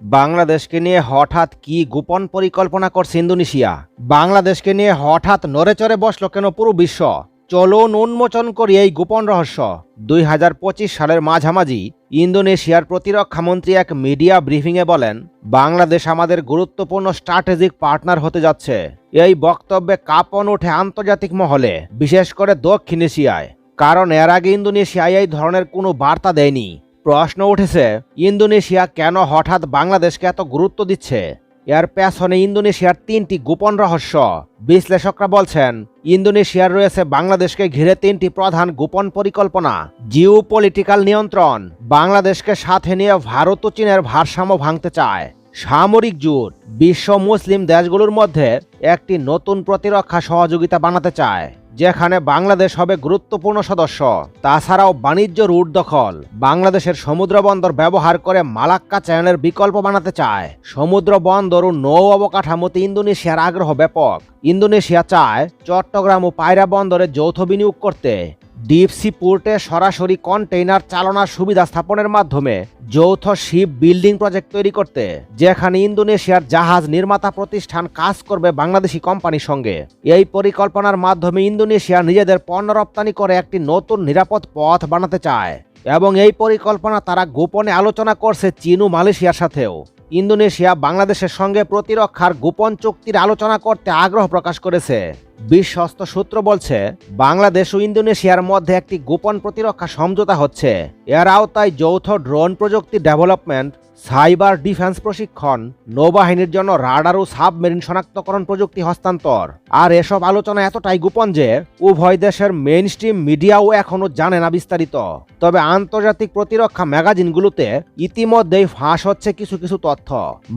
বাংলাদেশকে নিয়ে হঠাৎ কি গোপন পরিকল্পনা করছে ইন্দোনেশিয়া? বাংলাদেশকে নিয়ে হঠাৎ নড়েচড়ে বসল কেন পুরো বিশ্ব? চলন উন্মোচন করি এই গোপন রহস্য। দুই হাজার পঁচিশ সালের মাঝামাঝি ইন্দোনেশিয়ার প্রতিরক্ষা মন্ত্রী এক মিডিয়া ব্রিফিংয়ে বলেন, বাংলাদেশ আমাদের গুরুত্বপূর্ণ স্ট্র্যাটেজিক পার্টনার হতে যাচ্ছে। এই বক্তব্যে কাঁপন ওঠে আন্তর্জাতিক মহলে, বিশেষ করে দক্ষিণ এশিয়ায়। কারণ এর আগে ইন্দোনেশিয়ায় এই ধরনের কোনো বার্তা দেয়নি। প্রশ্ন উঠেছে, ইন্দোনেশিয়া কেন হঠাৎ বাংলাদেশকে এত গুরুত্ব দিচ্ছে? এর পেছনে ইন্দোনেশিয়ার তিনটি গোপন রহস্য। বিশ্লেষকরা বলছেন, ইন্দোনেশিয়ার রয়েছে বাংলাদেশকে ঘিরে তিনটি প্রধান গোপন পরিকল্পনা। জিও পলিটিক্যাল নিয়ন্ত্রণ। বাংলাদেশকে সাথে নিয়ে ভারত ও চীনের ভারসাম্য ভাঙতে চায়। সামরিক জোট বিশ্ব মুসলিম দেশগুলোর মধ্যে একটি নতুন প্রতিরক্ষা সহযোগিতা বানাতে চায়। যেখানে বাংলাদেশ হবে গুরুত্বপূর্ণ সদস্য। তাছাড়াও বাণিজ্য রুট দখল। বাংলাদেশের সমুদ্র বন্দর ব্যবহার করে মালাক্কা চ্যানেলের বিকল্প বানাতে চায়। সমুদ্র বন্দর ও নৌ অবকাঠামোতে ইন্দোনেশিয়ার আগ্রহ ব্যাপক। ইন্দোনেশিয়া চায় চট্টগ্রাম ও পায়রা বন্দরে যৌথ বিনিয়োগ করতে। ডিপসি পোর্টে সরাসরি কন্টেইনার চালনার সুবিধা স্থাপনের মাধ্যমে যৌথ শিপ বিল্ডিং প্রজেক্ট তৈরি করতে, যেখানে ইন্দোনেশিয়ার জাহাজ নির্মাতা প্রতিষ্ঠান কাজ করবে বাংলাদেশি কোম্পানির সঙ্গে। এই পরিকল্পনার মাধ্যমে ইন্দোনেশিয়া নিজেদের পণ্য রপ্তানি করে একটি নতুন নিরাপদ পথ বানাতে চায় এবং এই পরিকল্পনা তারা গোপনে আলোচনা করছে চীন ও মালয়েশিয়ার সাথেও। ইন্দোনেশিয়া বাংলাদেশের সঙ্গে প্রতিরক্ষার গোপন চুক্তির আলোচনা করতে আগ্রহ প্রকাশ করেছে। বিশ্বস্ত সূত্র বলছে, বাংলাদেশ ও ইন্দোনেশিয়ার মধ্যে একটি গোপন প্রতিরক্ষা সমঝোতা হচ্ছে। এর আওতায় যৌথ ড্রোন প্রযুক্তি ডেভেলপমেন্ট সাইবার ডিফেন্স প্রশিক্ষণ, নৌবাহিনীর জন্য রাডার ও সাবমেরিন শনাক্তকরণ প্রযুক্তি হস্তান্তর। আর এসব আলোচনা এতটাই গোপন যে, উভয় দেশের মেইন স্ট্রিম মিডিয়াও এখনও জানে না বিস্তারিত। তবে আন্তর্জাতিক প্রতিরক্ষা ম্যাগাজিনগুলোতে ইতিমধ্যেই ফাঁস হচ্ছে কিছু কিছু তথ্য।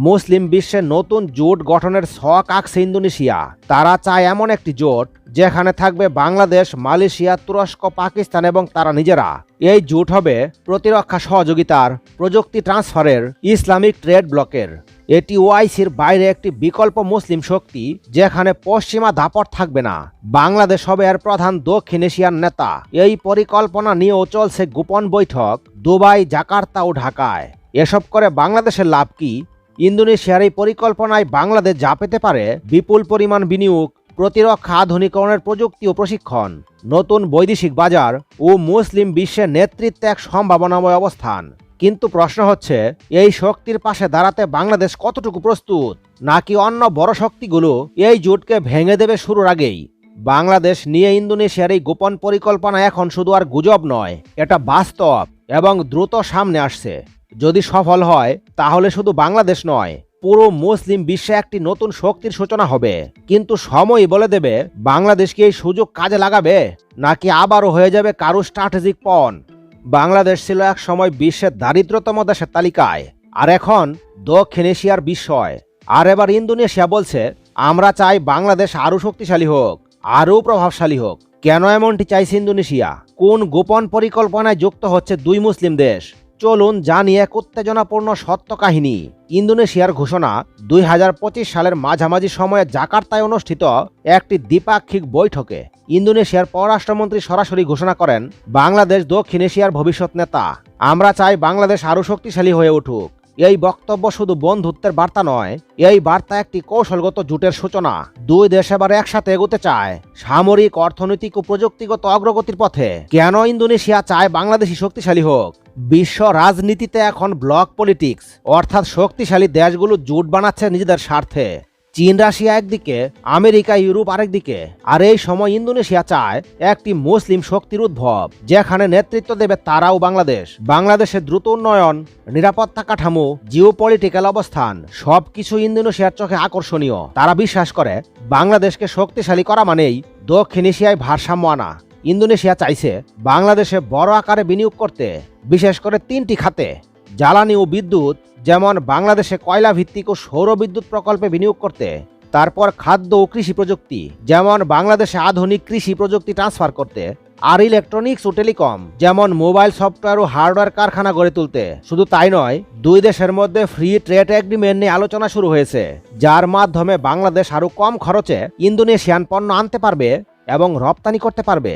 মুসলিম বিশ্বে নতুন জোট গঠনের শখ আঁকছে ইন্দোনেশিয়া। তারা চায় এমন একটি জোট, যেখানে থাকবে বাংলাদেশ, মালয়েশিয়া, তুরস্ক, পাকিস্তান এবং তারা নিজেরা। এই জোট হবে প্রতিরক্ষা সহযোগিতার প্রযুক্তি ট্রান্সফারের ইসলামিক ট্রেড ব্লকের। এটি ওআইসির বাইরে একটি বিকল্প মুসলিম শক্তি, যেখানে পশ্চিমা দাপট থাকবে না। বাংলাদেশ হবে এর প্রধান দক্ষিণ এশিয়ার নেতা। এই পরিকল্পনা নিয়েও চলছে গোপন বৈঠক দুবাই, জাকার্তা ও ঢাকায়। এসব করে বাংলাদেশের লাভ কি? ইন্দোনেশিয়ার এই পরিকল্পনায় বাংলাদেশ যা পেতে পারে বিপুল পরিমাণ বিনিয়োগ প্রতিরক্ষা আধুনিকরণের প্রযুক্তি ও প্রশিক্ষণ, নতুন বৈদেশিক বাজার ও মুসলিম বিশ্বের নেতৃত্বে এক সম্ভাবনাময় অবস্থান। কিন্তু প্রশ্ন হচ্ছে, এই শক্তির পাশে দাঁড়াতে বাংলাদেশ কতটুকু প্রস্তুত? নাকি অন্য বড় শক্তিগুলো এই জোটকে ভেঙে দেবে শুরুর আগেই? বাংলাদেশ নিয়ে ইন্দোনেশিয়ার এই গোপন পরিকল্পনা এখন শুধু আর গুজব নয়, এটা বাস্তব এবং দ্রুত সামনে আসছে। যদি সফল হয়, তাহলে শুধু বাংলাদেশ নয় পুরো মুসলিম বিশ্বে একটি নতুন শক্তির সূচনা হবে। কিন্তু সময়ই বলে দেবে, বাংলাদেশ কি এই সুযোগ কাজে লাগাবে? নাকি আবারও হয়ে যাবে কারও স্ট্র্যাটেজিক পণ? বাংলাদেশ ছিল এক সময় বিশ্বের দারিদ্রতম দেশের তালিকায়, আর এখন দক্ষিণ এশিয়ার বিস্ময়। আর এবার ইন্দোনেশিয়া বলছে, আমরা চাই বাংলাদেশ আরও শক্তিশালী হোক, আরও প্রভাবশালী হোক। কেন এমনটি চাইছে ইন্দোনেশিয়া? কোন গোপন পরিকল্পনায় যুক্ত হচ্ছে দুই মুসলিম দেশ? চলুন জানি এক উত্তেজনাপূর্ণ সত্য কাহিনী ইন্দোনেশিয়ার ঘোষণা, দুই হাজার পঁচিশ সালের মাঝামাঝি সময়ে জাকার্তায় অনুষ্ঠিত একটি দ্বিপাক্ষিক বৈঠকে ইন্দোনেশিয়ার পররাষ্ট্রমন্ত্রী সরাসরি ঘোষণা করেন, বাংলাদেশ দক্ষিণ এশিয়ার ভবিষ্যৎ নেতা। আমরা চাই বাংলাদেশ আরও শক্তিশালী হয়ে উঠুক। এই বক্তব্য শুধু বন্ধুত্বের বার্তা নয়, এই বার্তা একটি কৌশলগত জোটের সূচনা। দুই দেশ এবার একসাথে এগোতে চায়। সামরিক, অর্থনৈতিক ও প্রযুক্তিগত অগ্রগতির পথে। কেন ইন্দোনেশিয়া চায় বাংলাদেশি শক্তিশালী হোক? বিশ্ব রাজনীতিতে এখন ব্লক পলিটিক্স, অর্থাৎ শক্তিশালী দেশগুলো জোট বানাচ্ছে নিজেদের স্বার্থে। চীন, রাশিয়া একদিকে, আমেরিকা, ইউরোপ আরেকদিকে। আর এই সময় ইন্দোনেশিয়া চায় একটি মুসলিম শক্তির উদ্ভব, যেখানে নেতৃত্ব দেবে তারাও বাংলাদেশ। বাংলাদেশের দ্রুত উন্নয়ন, নিরাপত্তা কাঠামো জিও পলিটিক্যাল অবস্থান, সবকিছু ইন্দোনেশিয়ার চোখে আকর্ষণীয়। তারা বিশ্বাস করে, বাংলাদেশকে শক্তিশালী করা মানেই দক্ষিণ এশিয়ায় ভারসাম্য আনা। ইন্দোনেশিয়া চাইছে বাংলাদেশে বড় আকারে বিনিয়োগ করতে, বিশেষ করে তিনটি খাতে। জ্বালানি ও বিদ্যুৎ, যেমন বাংলাদেশে কয়লা ভিত্তিক ও সৌর বিদ্যুৎ প্রকল্পে বিনিয়োগ করতে, তারপর খাদ্য ও কৃষি প্রযুক্তি, যেমন বাংলাদেশে আধুনিক কৃষি প্রযুক্তি ট্রান্সফার করতে, আর ইলেকট্রনিক্স ও টেলিকম যেমন মোবাইল সফটওয়্যার ও হার্ডওয়্যার কারখানা গড়ে তুলতে। শুধু তাই নয়, দুই দেশের মধ্যে ফ্রি ট্রেড এগ্রিমেন্ট নিয়ে আলোচনা শুরু হয়েছে, যার মাধ্যমে বাংলাদেশ আরও কম খরচে ইন্দোনেশিয়ান পণ্য আনতে পারবে এবং রপ্তানি করতে পারবে।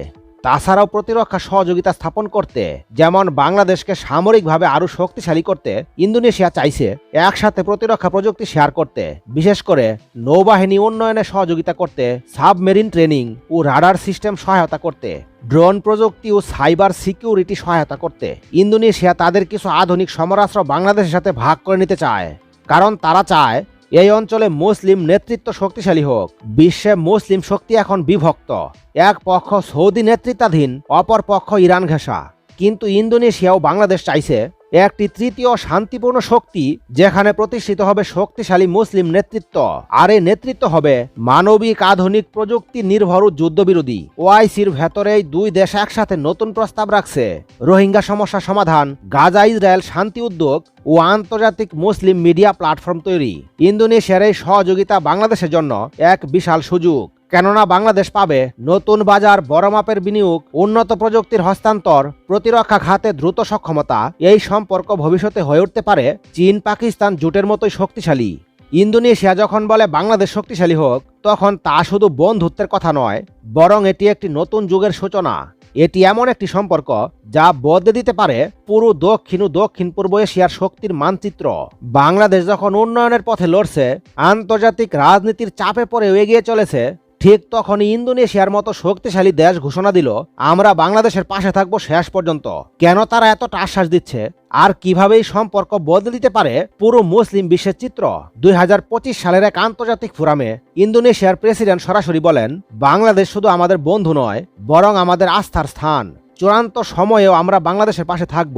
তাছাড়াও প্রতিরক্ষা সহযোগিতা স্থাপন করতে, যেমন বাংলাদেশকে সামরিকভাবে আরও শক্তিশালী করতে ইন্দোনেশিয়া চাইছে একসাথে প্রতিরক্ষা প্রযুক্তি শেয়ার করতে, বিশেষ করে নৌবাহিনী উন্নয়নে সহযোগিতা করতে, সাবমেরিন ট্রেনিং ও রাডার সিস্টেম সহায়তা করতে, ড্রোন প্রযুক্তি ও সাইবার সিকিউরিটি সহায়তা করতে। ইন্দোনেশিয়া তাদের কিছু আধুনিক সমরাস্ত্র বাংলাদেশের সাথে ভাগ করে নিতে চায়, কারণ তারা চায় এই অঞ্চলে মুসলিম নেতৃত্ব শক্তিশালী হোক। বিশ্বে মুসলিম শক্তি এখন বিভক্ত। এক পক্ষ সৌদি নেতৃত্বাধীন, অপর পক্ষ ইরান ঘেঁষা। কিন্তু ইন্দোনেশিয়াও বাংলাদেশ চাইছে একটি তৃতীয় শান্তিপূর্ণ শক্তি যেখানে প্রতিষ্ঠিত হবে শক্তিশালী মুসলিম নেতৃত্ব। আর এই নেতৃত্ব হবে মানবিক আধুনিক প্রযুক্তি নির্ভর যুদ্ধবিরোধী। ওআইসির ভেতরেই দুই দেশ একসাথে নতুন প্রস্তাব রাখছে। রোহিঙ্গা সমস্যা সমাধান, গাজা ইসরায়েল শান্তি উদ্যোগ ও আন্তর্জাতিক মুসলিম মিডিয়া প্ল্যাটফর্ম তৈরি। ইন্দোনেশিয়ার এই সহযোগিতা বাংলাদেশের জন্য এক বিশাল সুযোগ। কেননা বাংলাদেশ পাবে নতুন বাজার বড় মাপের বিনিয়োগ, উন্নত প্রযুক্তির হস্তান্তর, প্রতিরক্ষা খাতে দ্রুত সক্ষমতা, এই সম্পর্ক ভবিষ্যতে হয়ে উঠতে পারে চীন পাকিস্তান জোটের মতোই শক্তিশালী। ইন্দোনেশিয়া যখন বলে বাংলাদেশ শক্তিশালী হোক, তখন তা শুধু বন্ধুত্বের কথা নয়, বরং এটি একটি নতুন যুগের সূচনা। এটি এমন একটি সম্পর্ক যা বদলে দিতে পারে পুরো দক্ষিণ ও দক্ষিণ পূর্ব এশিয়ার শক্তির মানচিত্র। বাংলাদেশ যখন উন্নয়নের পথে লড়ছে, আন্তর্জাতিক রাজনীতির চাপে পড়ে এগিয়ে চলেছে ঠিক তখনই ইন্দোনেশিয়ার মতো শক্তিশালী দেশ ঘোষণা দিল, আমরা বাংলাদেশের পাশে থাকব শেষ পর্যন্ত। কেন তারা এতটা আশ্বাস দিচ্ছে? আর কীভাবে এই সম্পর্ক বদলে দিতে পারে পুরো মুসলিম বিশ্বের চিত্র? দু হাজার পঁচিশ সালের এক আন্তর্জাতিক ফোরামে ইন্দোনেশিয়ার প্রেসিডেন্ট সরাসরি বলেন, বাংলাদেশ শুধু আমাদের বন্ধু নয়, বরং আমাদের আস্থার স্থান। চূড়ান্ত সময়েও আমরা বাংলাদেশের পাশে থাকব।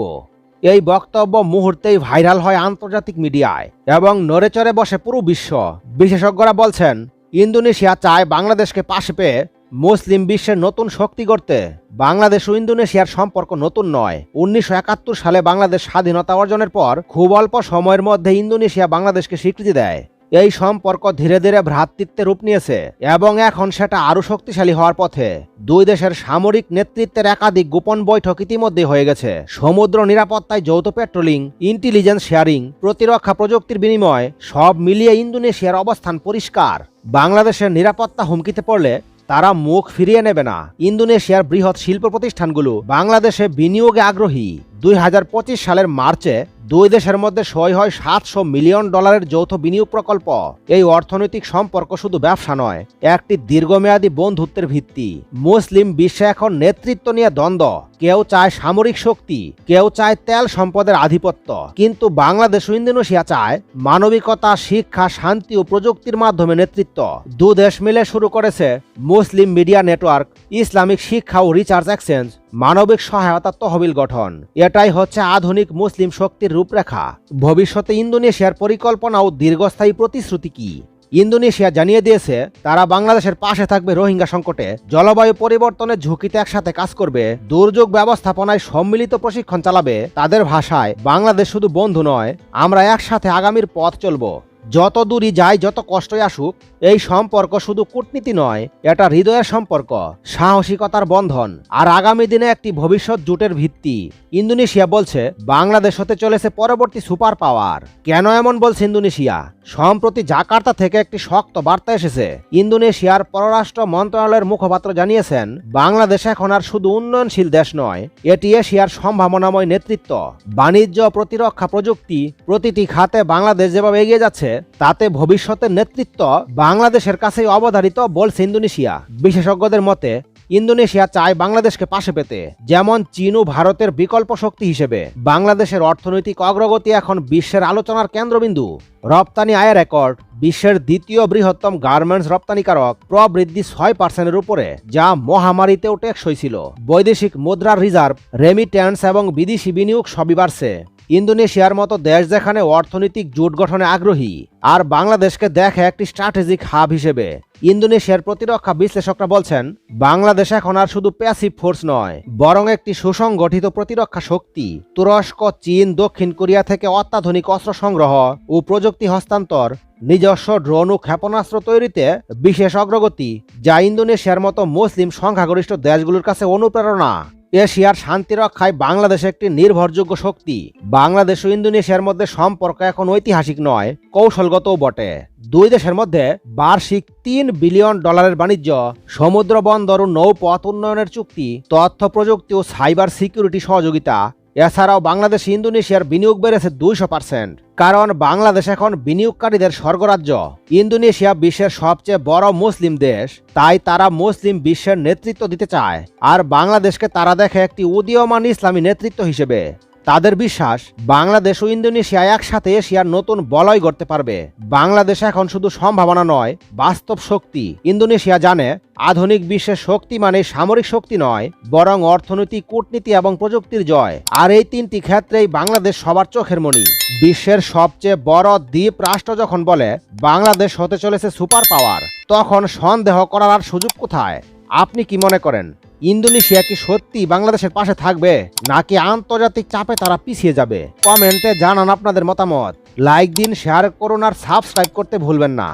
এই বক্তব্য মুহূর্তেই ভাইরাল হয় আন্তর্জাতিক মিডিয়ায় এবং নড়েচড়ে বসে পুরো বিশ্ব। বিশেষজ্ঞরা বলছেন ইন্দোনেশিয়া চায় বাংলাদেশকে পাশে পেয়ে মুসলিম বিশ্বের নতুন শক্তি গড়তে। বাংলাদেশ ও ইন্দোনেশিয়ার সম্পর্ক নতুন নয়। উনিশশো সালে বাংলাদেশ স্বাধীনতা অর্জনের পর খুব অল্প সময়ের মধ্যে ইন্দোনেশিয়া বাংলাদেশকে স্বীকৃতি দেয়। এই সম্পর্ক ধীরে ধীরে ভ্রাতৃত্বে রূপ নিয়েছে এবং এখন সেটা আরও শক্তিশালী হওয়ার পথে। দুই দেশের সামরিক নেতৃত্বের একাধিক গোপন বৈঠক ইতিমধ্যে হয়ে গেছে। সমুদ্র নিরাপত্তায় যৌথ পেট্রোলিং, ইন্টেলিজেন্স শেয়ারিং, প্রতিরক্ষা প্রযুক্তির বিনিময়, সব মিলিয়ে ইন্দোনেশিয়ার অবস্থান পরিষ্কার। বাংলাদেশের নিরাপত্তা হুমকিতে পড়লে তারা মুখ ফিরিয়ে নেবে না। ইন্দোনেশিয়ার বৃহৎ শিল্প প্রতিষ্ঠানগুলো বাংলাদেশে বিনিয়োগে আগ্রহী। দুই হাজার পঁচিশ সালের মার্চে দুই দেশের মধ্যে সই হয় সাতশো মিলিয়ন ডলারের যৌথ বিনিয়োগ প্রকল্প। এই অর্থনৈতিক সম্পর্ক শুধু ব্যবসা নয়, একটি দীর্ঘমেয়াদী বন্ধুত্বের ভিত্তি। মুসলিম বিশ্বে এখন নেতৃত্ব নিয়ে দ্বন্দ্ব। কেউ চায় সামরিক শক্তি, কেউ চায় তেল সম্পদের আধিপত্য। কিন্তু বাংলাদেশ ও ইন্দোনেশিয়া চায় মানবিকতা, শিক্ষা, শান্তি ও প্রযুক্তির মাধ্যমে নেতৃত্ব। দু দেশ মিলে শুরু করেছে মুসলিম মিডিয়া নেটওয়ার্ক, ইসলামিক শিক্ষা ও রিচার্জ এক্সচেঞ্জ, মানবিক সহায়তা তহবিল গঠন। এটাই হচ্ছে আধুনিক মুসলিম শক্তির রূপরেখা। ভবিষ্যতে ইন্দোনেশিয়ার পরিকল্পনা ও দীর্ঘস্থায়ী প্রতিশ্রুতি কি? ইন্দোনেশিয়া জানিয়ে দিয়েছে, তারা বাংলাদেশের পাশে থাকবে রোহিঙ্গা সংকটে। জলবায়ু পরিবর্তনের ঝুঁকিতে একসাথে কাজ করবে, দুর্যোগ ব্যবস্থাপনায় সম্মিলিত প্রশিক্ষণ চালাবে। তাদের ভাষায়, বাংলাদেশ শুধু বন্ধু নয়, আমরা একসাথে আগামীর পথ চলবো। যত দূরই যায় যত কষ্টই আসুক, এই সম্পর্ক শুধু কূটনীতি নয়, এটা হৃদয়ের সম্পর্ক, সাহসিকতার বন্ধন। আর আগামী দিনে একটি ভবিষ্যৎ জোটের ভিত্তি। ইন্দোনেশিয়া বলছে, বাংলাদেশ হতে চলেছে পরবর্তী সুপার পাওয়ার। কেন এমন বলছে ইন্দোনেশিয়া? সম্প্রতি জাকার্তা থেকে একটি শক্ত বার্তা এসেছে। ইন্দোনেশিয়ার পররাষ্ট্র মন্ত্রণালয়ের মুখপাত্র জানিয়েছেন, বাংলাদেশ এখন আর শুধু উন্নয়নশীল দেশ নয়, এটি এশিয়ার সম্ভাবনাময় নেতৃত্ব। বাণিজ্য প্রতিরক্ষা প্রযুক্তি, প্রতিটি খাতে বাংলাদেশ যেভাবে এগিয়ে যাচ্ছে তাতে ভবিষ্যতের নেতৃত্ব বাংলাদেশের কাছেই অবধারিত বলছে ইন্দোনেশিয়া। বিশেষজ্ঞদের মতে, ইন্দোনেশিয়া চায় বাংলাদেশকে পাশে পেতে, যেমন চীন ও ভারতের বিকল্প শক্তি হিসেবে। বাংলাদেশের অর্থনৈতিক অগ্রগতি এখন বিশ্বের আলোচনার কেন্দ্রবিন্দু। রপ্তানি আয় রেকর্ড, বিশ্বের দ্বিতীয় বৃহত্তম গার্মেন্টস রপ্তানিকারক প্রবৃদ্ধি ছয় পার্সেন্টের উপরে, যা মহামারীতেও টেকসই ছিল। বৈদেশিক মুদ্রার রিজার্ভ রেমিট্যান্স এবং বিদেশি বিনিয়োগ সবই বাড়ছে। ইন্দোনেশিয়ার মতো দেশ যেখানে অর্থনৈতিক জোট গঠনে আগ্রহী আর বাংলাদেশকে দেখে একটি স্ট্র্যাটেজিক হাব হিসেবে। ইন্দোনেশিয়ার প্রতিরক্ষা বিশ্লেষকরা বলছেন, বাংলাদেশ এখন আর শুধু প্যাসিভ ফোর্স নয়, বরং একটি সুসংগঠিত প্রতিরক্ষা শক্তি, তুরস্ক, চীন, দক্ষিণ কোরিয়া থেকে অত্যাধুনিক অস্ত্র সংগ্রহ ও প্রযুক্তি হস্তান্তর, নিজস্ব ড্রোন ও ক্ষেপণাস্ত্র তৈরিতে বিশেষ অগ্রগতি, যা ইন্দোনেশিয়ার মতো মুসলিম সংখ্যাগরিষ্ঠ দেশগুলোর কাছে অনুপ্রেরণা। এশিয়ার শান্তি রক্ষায় বাংলাদেশ একটি নির্ভরযোগ্য শক্তি। বাংলাদেশ ও ইন্দোনেশিয়ার মধ্যে সম্পর্ক এখন ঐতিহাসিক নয়, কৌশলগতও বটে। দুই দেশের মধ্যে বার্ষিক তিন বিলিয়ন ডলারের বাণিজ্য, সমুদ্র বন্দর ও নৌপথ উন্নয়নের চুক্তি, তথ্য প্রযুক্তি ও সাইবার সিকিউরিটি সহযোগিতা এছাড়াও বাংলাদেশ ইন্দোনেশিয়ার বিনিয়োগ বেড়েছে দুইশো পার্সেন্ট। কারণ বাংলাদেশ এখন বিনিয়োগকারীদের স্বর্গরাজ্য। ইন্দোনেশিয়া বিশ্বের সবচেয়ে বড় মুসলিম দেশ। তাই তারা মুসলিম বিশ্বের নেতৃত্ব দিতে চায়। আর বাংলাদেশকে তারা দেখে একটি উদীয়মান ইসলামী নেতৃত্ব হিসেবে। তাদের বিশ্বাস, বাংলাদেশ ও ইন্দোনেশিয়া একসাথে এশিয়ার নতুন বলয় গড়তে পারবে। বাংলাদেশ এখন শুধু সম্ভাবনা নয়, বাস্তব শক্তি। ইন্দোনেশিয়া জানে, আধুনিক বিশ্বের শক্তি মানে সামরিক শক্তি নয়, বরং অর্থনৈতিক, কূটনীতি এবং প্রযুক্তির জয়। আর এই তিনটি ক্ষেত্রেই বাংলাদেশ সবার চোখের মণি বিশ্বের সবচেয়ে বড় দ্বীপ রাষ্ট্র যখন বলে, বাংলাদেশ হতে চলেছে সুপার পাওয়ার তখন সন্দেহ করার সুযোগ কোথায়? আপনি কি মনে করেন? ইন্দোনেশিয়া কি সত্যি বাংলাদেশের পাশে থাকবে, নাকি আন্তর্জাতিক চাপে তারা পিছিয়ে যাবে? কমেন্টে জানান আপনাদের মতামত। লাইক দিন, শেয়ার করুন আর সাবস্ক্রাইব করতে ভুলবেন না।